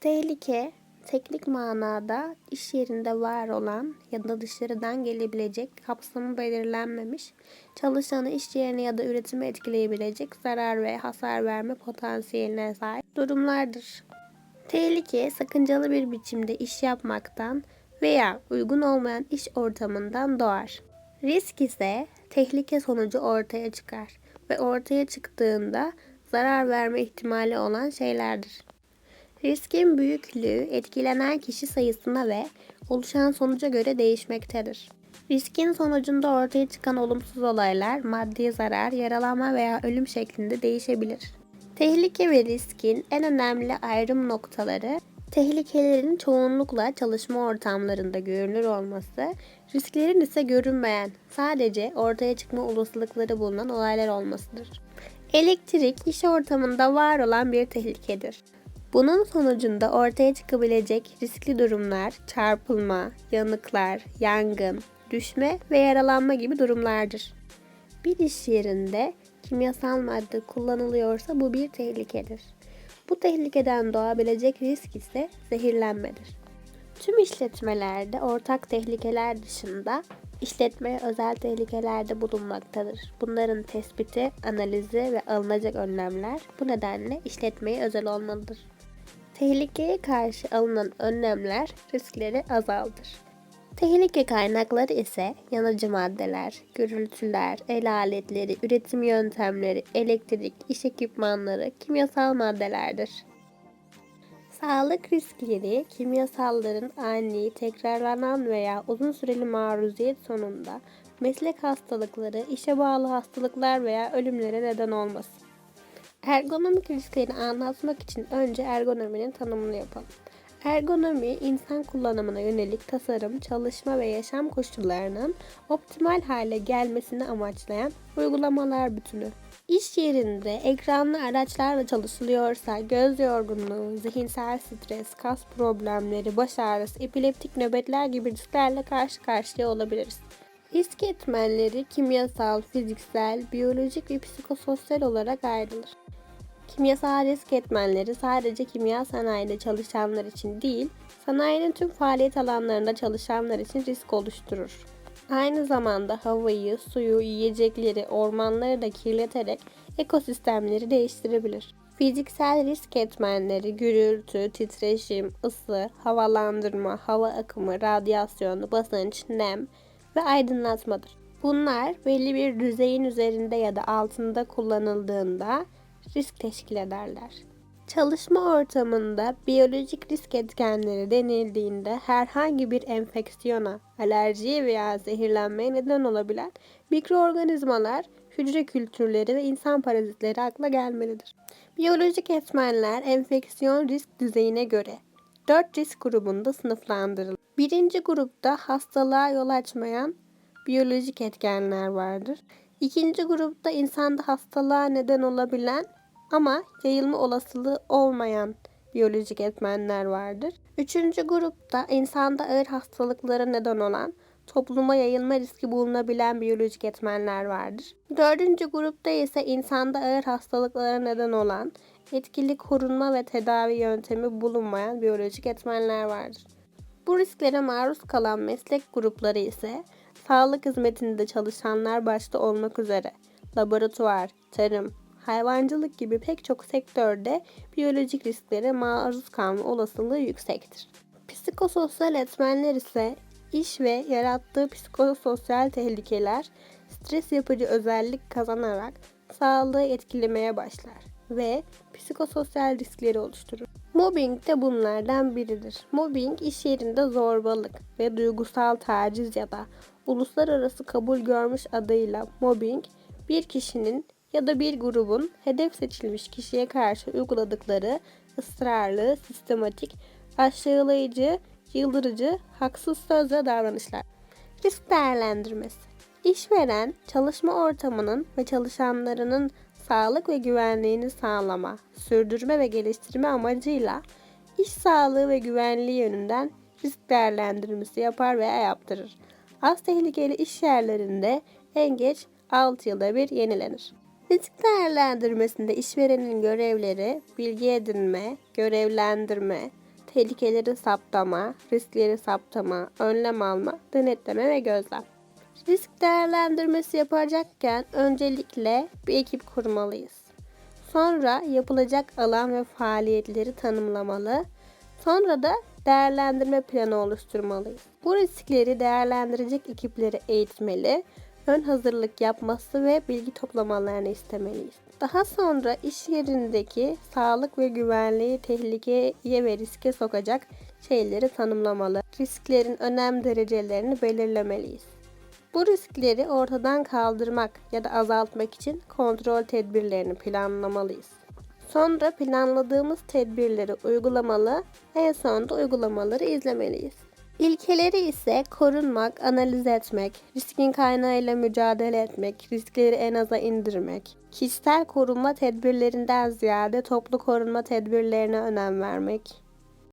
Tehlike, teknik manada iş yerinde var olan ya da dışarıdan gelebilecek, kapsamı belirlenmemiş, çalışanı iş yerine ya da üretimi etkileyebilecek zarar ve hasar verme potansiyeline sahip durumlardır. Tehlike, sakıncalı bir biçimde iş yapmaktan veya uygun olmayan iş ortamından doğar. Risk ise tehlike sonucu ortaya çıkar ve ortaya çıktığında zarar verme ihtimali olan şeylerdir. Riskin büyüklüğü etkilenen kişi sayısına ve oluşan sonuca göre değişmektedir. Riskin sonucunda ortaya çıkan olumsuz olaylar maddi zarar, yaralanma veya ölüm şeklinde değişebilir. Tehlike ve riskin en önemli ayrım noktaları tehlikelerin çoğunlukla çalışma ortamlarında görünür olması, risklerin ise görünmeyen, sadece ortaya çıkma olasılıkları bulunan olaylar olmasıdır. Elektrik iş ortamında var olan bir tehlikedir. Bunun sonucunda ortaya çıkabilecek riskli durumlar çarpılma, yanıklar, yangın, düşme ve yaralanma gibi durumlardır. Bir iş yerinde kimyasal madde kullanılıyorsa bu bir tehlikedir. Bu tehlikeden doğabilecek risk ise zehirlenmedir. Tüm işletmelerde ortak tehlikeler dışında işletmeye özel tehlikeler de bulunmaktadır. Bunların tespiti, analizi ve alınacak önlemler bu nedenle işletmeye özel olmalıdır. Tehlikeye karşı alınan önlemler riskleri azaltır. Tehlike kaynakları ise yanıcı maddeler, gürültüler, el aletleri, üretim yöntemleri, elektrik, iş ekipmanları, kimyasal maddelerdir. Sağlık riskleri, kimyasalların ani, tekrarlanan veya uzun süreli maruziyet sonunda meslek hastalıkları, işe bağlı hastalıklar veya ölümlere neden olması. Ergonomik riskleri anlatmak için önce ergonominin tanımını yapalım. Ergonomi, insan kullanımına yönelik tasarım, çalışma ve yaşam koşullarının optimal hale gelmesini amaçlayan uygulamalar bütünü. İş yerinde ekranlı araçlarla çalışılıyorsa göz yorgunluğu, zihinsel stres, kas problemleri, baş ağrısı, epileptik nöbetler gibi risklerle karşı karşıya olabiliriz. Risk etmenleri kimyasal, fiziksel, biyolojik ve psikososyal olarak ayrılır. Kimyasal risk etmenleri sadece kimya sanayinde çalışanlar için değil, sanayinin tüm faaliyet alanlarında çalışanlar için risk oluşturur. Aynı zamanda havayı, suyu, yiyecekleri, ormanları da kirleterek ekosistemleri değiştirebilir. Fiziksel risk etmenleri gürültü, titreşim, ısı, havalandırma, hava akımı, radyasyon, basınç, nem ve aydınlatmadır. Bunlar belli bir düzeyin üzerinde ya da altında kullanıldığında risk teşkil ederler. Çalışma ortamında biyolojik risk etkenleri denildiğinde herhangi bir enfeksiyona, alerjiye veya zehirlenmeye neden olabilen mikroorganizmalar, hücre kültürleri ve insan parazitleri akla gelmelidir. Biyolojik etmenler enfeksiyon risk düzeyine göre 4 risk grubunda sınıflandırılır. Birinci grupta hastalığa yol açmayan biyolojik etkenler vardır. İkinci grupta insanda hastalığa neden olabilen ama yayılma olasılığı olmayan biyolojik etmenler vardır. Üçüncü grupta insanda ağır hastalıklara neden olan topluma yayılma riski bulunabilen biyolojik etmenler vardır. Dördüncü grupta ise insanda ağır hastalıklara neden olan etkili korunma ve tedavi yöntemi bulunmayan biyolojik etmenler vardır. Bu risklere maruz kalan meslek grupları ise sağlık hizmetinde çalışanlar başta olmak üzere laboratuvar, tarım, hayvancılık gibi pek çok sektörde biyolojik risklere maruz kalma olasılığı yüksektir. Psikososyal etmenler ise iş ve yarattığı psikososyal tehlikeler stres yapıcı özellik kazanarak sağlığı etkilemeye başlar ve psikososyal riskleri oluşturur. Mobbing de bunlardan biridir. Mobbing iş yerinde zorbalık ve duygusal taciz ya da uluslararası kabul görmüş adıyla mobbing bir kişinin ya da bir grubun hedef seçilmiş kişiye karşı uyguladıkları ısrarlı, sistematik, aşağılayıcı, yıldırıcı, haksız söz ve davranışlar. Risk değerlendirmesi. İşveren, çalışma ortamının ve çalışanlarının sağlık ve güvenliğini sağlama, sürdürme ve geliştirme amacıyla iş sağlığı ve güvenliği yönünden risk değerlendirmesi yapar veya yaptırır. Az tehlikeli iş yerlerinde en geç 6 yılda bir yenilenir. Risk değerlendirmesinde işverenin görevleri bilgi edinme, görevlendirme, tehlikeleri saptama, riskleri saptama, önlem alma, denetleme ve gözlem. Risk değerlendirmesi yapacakken öncelikle bir ekip kurmalıyız. Sonra yapılacak alan ve faaliyetleri tanımlamalı. Sonra da değerlendirme planı oluşturmalıyız. Bu riskleri değerlendirecek ekipleri eğitmeli, ön hazırlık yapması ve bilgi toplamalarını istemeliyiz. Daha sonra iş yerindeki sağlık ve güvenliği tehlikeye ve riske sokacak şeyleri tanımlamalı. Risklerin önem derecelerini belirlemeliyiz. Bu riskleri ortadan kaldırmak ya da azaltmak için kontrol tedbirlerini planlamalıyız. Sonra planladığımız tedbirleri uygulamalı, en sonunda uygulamaları izlemeliyiz. İlkeleri ise korunmak, analiz etmek, riskin kaynağıyla mücadele etmek, riskleri en aza indirmek, kişisel korunma tedbirlerinden ziyade toplu korunma tedbirlerine önem vermek,